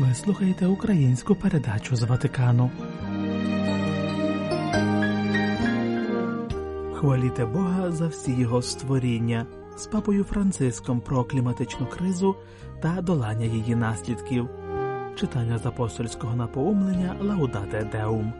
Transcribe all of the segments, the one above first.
Ви слухаєте українську передачу з Ватикану. Хваліте Бога за всі його створіння з папою Франциском про кліматичну кризу та долання її наслідків. Читання з апостольського напоумлення Лаудате Деум.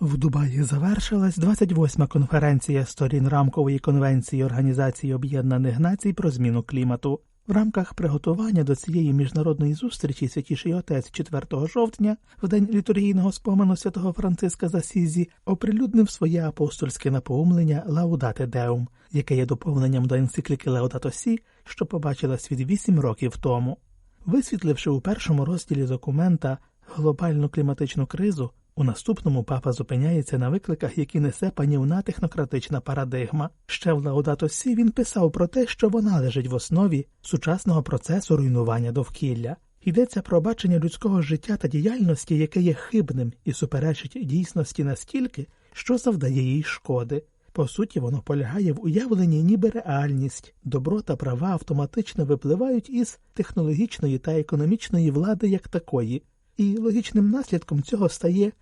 В Дубаї завершилась 28-ма конференція сторін рамкової конвенції Організації Об'єднаних Націй про зміну клімату. В рамках приготування до цієї міжнародної зустрічі святіший отець 4 жовтня, в день літургійного спомену святого Франциска Засізі, оприлюднив своє апостольське напоумлення Лаудате Деум, яке є доповненням до енцикліки Лаудато Сі, що побачила світ вісім років тому. Висвітливши у першому розділі документа глобальну кліматичну кризу, у наступному папа зупиняється на викликах, які несе панівна технократична парадигма. Ще в Лаудато Сі він писав про те, що вона лежить в основі сучасного процесу руйнування довкілля. Йдеться про бачення людського життя та діяльності, яке є хибним і суперечить дійсності настільки, що завдає їй шкоди. По суті, воно полягає в уявленні, ніби реальність, добро та права автоматично випливають із технологічної та економічної влади як такої, і логічним наслідком цього стає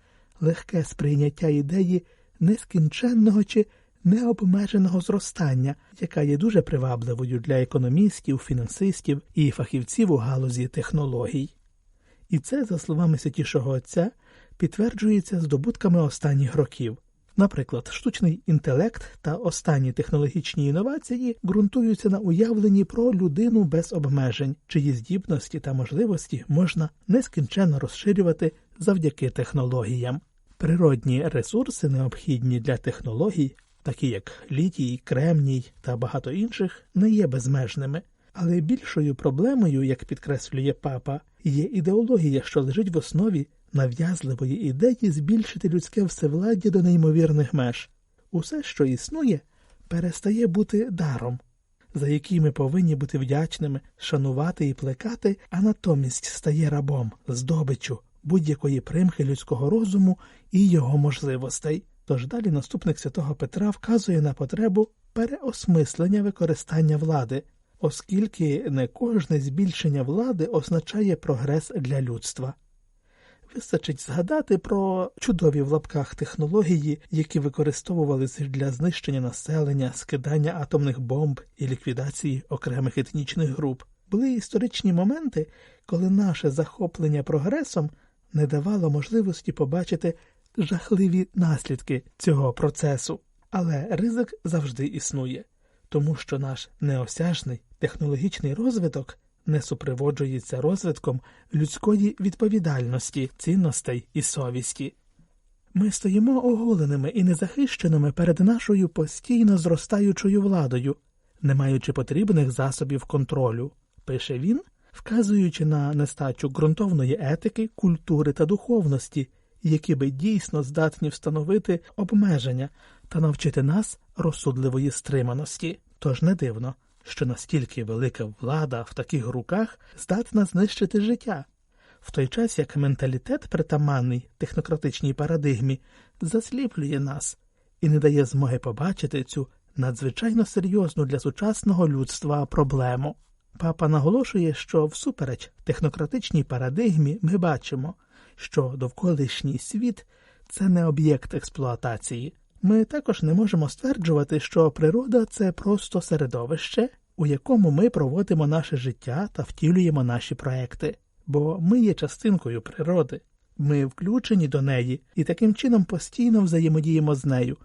легке сприйняття ідеї нескінченного чи необмеженого зростання, яка є дуже привабливою для економістів, фінансистів і фахівців у галузі технологій. І це, за словами святішого отця, підтверджується здобутками останніх років. Наприклад, штучний інтелект та останні технологічні інновації ґрунтуються на уявленні про людину без обмежень, чиї здібності та можливості можна нескінченно розширювати завдяки технологіям. Природні ресурси, необхідні для технологій, такі як літій, кремній та багато інших, не є безмежними. Але більшою проблемою, як підкреслює папа, є ідеологія, що лежить в основі нав'язливої ідеї збільшити людське всевладдя до неймовірних меж. Усе, що існує, перестає бути даром, за який ми повинні бути вдячними, шанувати і плекати, а натомість стає рабом, здобиччю будь-якої примхи людського розуму і його можливостей. Тож далі наступник святого Петра вказує на потребу переосмислення використання влади, оскільки не кожне збільшення влади означає прогрес для людства. Вистачить згадати про чудові в лапках технології, які використовувалися для знищення населення, скидання атомних бомб і ліквідації окремих етнічних груп. Були історичні моменти, коли наше захоплення прогресом не давало можливості побачити жахливі наслідки цього процесу, але ризик завжди існує, тому що наш неосяжний технологічний розвиток не супроводжується розвитком людської відповідальності, цінностей і совісті. Ми стоїмо оголеними і незахищеними перед нашою постійно зростаючою владою, не маючи потрібних засобів контролю, пише він, вказуючи на нестачу ґрунтовної етики, культури та духовності, які би дійсно здатні встановити обмеження та навчити нас розсудливої стриманості. Тож не дивно, що настільки велика влада в таких руках здатна знищити життя, в той час як менталітет, притаманний технократичній парадигмі, засліплює нас і не дає змоги побачити цю надзвичайно серйозну для сучасного людства проблему. Папа наголошує, що всупереч технократичній парадигмі ми бачимо, що довколишній світ це не об'єкт експлуатації. Ми також не можемо стверджувати, що природа це просто середовище, у якому ми проводимо наше життя та втілюємо наші проекти, бо ми є частинкою природи, ми включені до неї і таким чином постійно взаємодіємо з нею,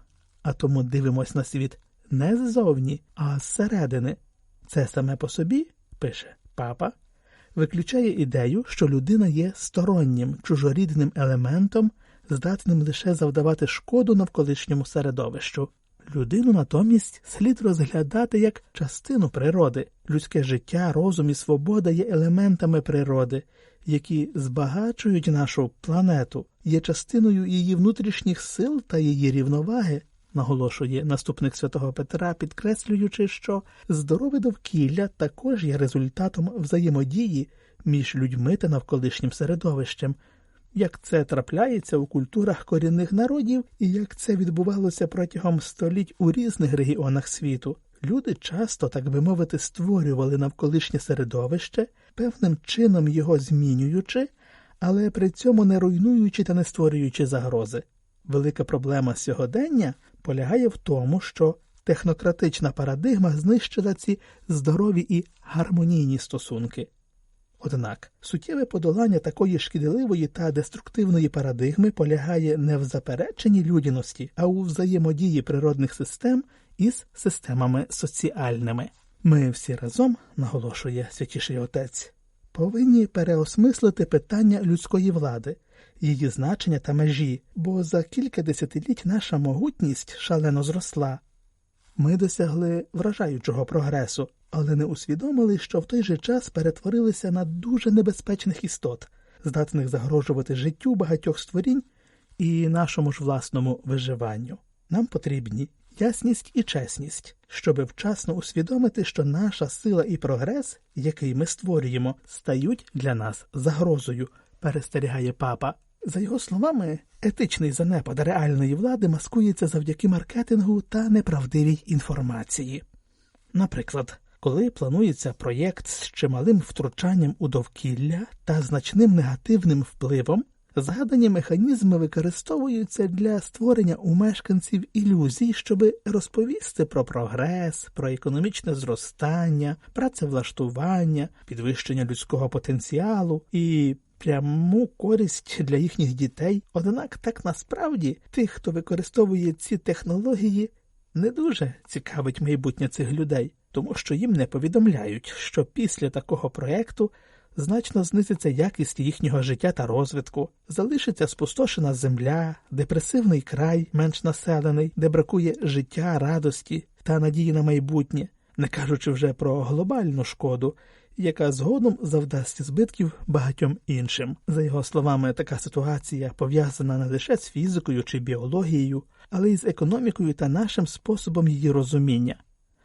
а тому дивимось на світ не ззовні, а зсередини. Це саме по собі, пише папа, виключає ідею, що людина є стороннім чужорідним елементом, здатним лише завдавати шкоду навколишньому середовищу. Людину натомість слід розглядати як частину природи, людське життя, розум і свобода є елементами природи, які збагачують нашу планету, є частиною її внутрішніх сил та її рівноваги, наголошує наступник святого Петра, підкреслюючи, що здорове довкілля також є результатом взаємодії між людьми та навколишнім середовищем, як це трапляється у культурах корінних народів і як це відбувалося протягом століть у різних регіонах світу. Люди часто, так би мовити, створювали навколишнє середовище, певним чином його змінюючи, але при цьому не руйнуючи та не створюючи загрози. Велика проблема сьогодення полягає в тому, що технократична парадигма знищила ці здорові і гармонійні стосунки. Однак суттєве подолання такої шкідливої та деструктивної парадигми полягає не в запереченні людяності, а у взаємодії природних систем із системами соціальними. Ми всі разом, наголошує святіший отець, повинні переосмислити питання людської влади, її значення та межі, бо за кілька десятиліть наша могутність шалено зросла. Ми досягли вражаючого прогресу, але не усвідомили, що в той же час перетворилися на дуже небезпечних істот, здатних загрожувати життю багатьох створінь і нашому ж власному виживанню. Нам потрібні ясність і чесність, щоб вчасно усвідомити, що наша сила і прогрес, який ми створюємо, стають для нас загрозою, перестерігає папа. За його словами, етичний занепад реальної влади маскується завдяки маркетингу та неправдивій інформації. Наприклад, коли планується проєкт з чималим втручанням у довкілля та значним негативним впливом, згадані механізми використовуються для створення у мешканців ілюзій, щоб розповісти про прогрес, про економічне зростання, працевлаштування, підвищення людського потенціалу і пряму користь для їхніх дітей. Однак так насправді тих, хто використовує ці технології, не дуже цікавить майбутнє цих людей, тому що їм не повідомляють, що після такого проекту значно знизиться якість їхнього життя та розвитку, залишиться спустошена земля, депресивний край, менш населений, де бракує життя, радості та надії на майбутнє, не кажучи вже про глобальну шкоду, яка згодом завдасть збитків багатьом іншим. За його словами, така ситуація пов'язана не лише з фізикою чи біологією, але й з економікою та нашим способом її розуміння.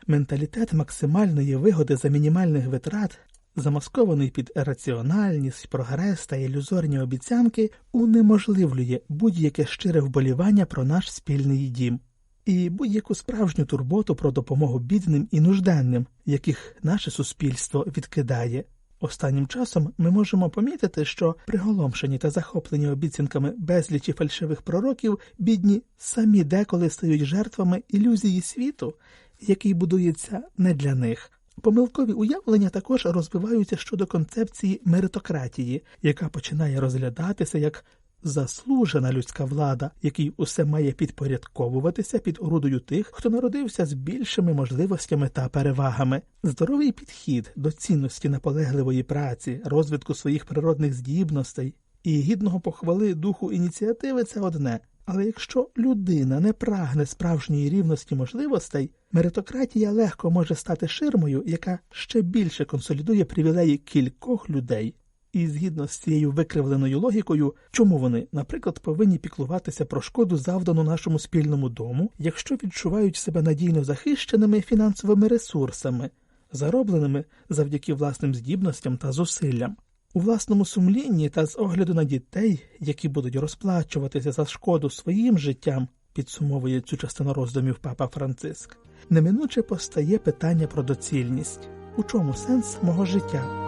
Менталітет максимальної вигоди за мінімальних витрат, замаскований під раціональність, прогрес та ілюзорні обіцянки, унеможливлює будь-яке щире вболівання про наш спільний дім і будь-яку справжню турботу про допомогу бідним і нужденним, яких наше суспільство відкидає. Останнім часом ми можемо помітити, що приголомшені та захоплені обіцянками безлічі фальшивих пророків, бідні самі деколи стають жертвами ілюзії світу, який будується не для них. Помилкові уявлення також розвиваються щодо концепції меритократії, яка починає розглядатися як заслужена людська влада, який усе має підпорядковуватися під орудою тих, хто народився з більшими можливостями та перевагами. Здоровий підхід до цінності наполегливої праці, розвитку своїх природних здібностей і гідного похвали духу ініціативи це одне. Але якщо людина не прагне справжньої рівності можливостей, меритократія легко може стати ширмою, яка ще більше консолідує привілеї кількох людей. І згідно з цією викривленою логікою, чому вони, наприклад, повинні піклуватися про шкоду, завдану нашому спільному дому, якщо відчувають себе надійно захищеними фінансовими ресурсами, заробленими завдяки власним здібностям та зусиллям. У власному сумлінні та з огляду на дітей, які будуть розплачуватися за шкоду своїм життям, підсумовує цю частину роздумів папа Франциск, неминуче постає питання про доцільність у чому сенс мого життя.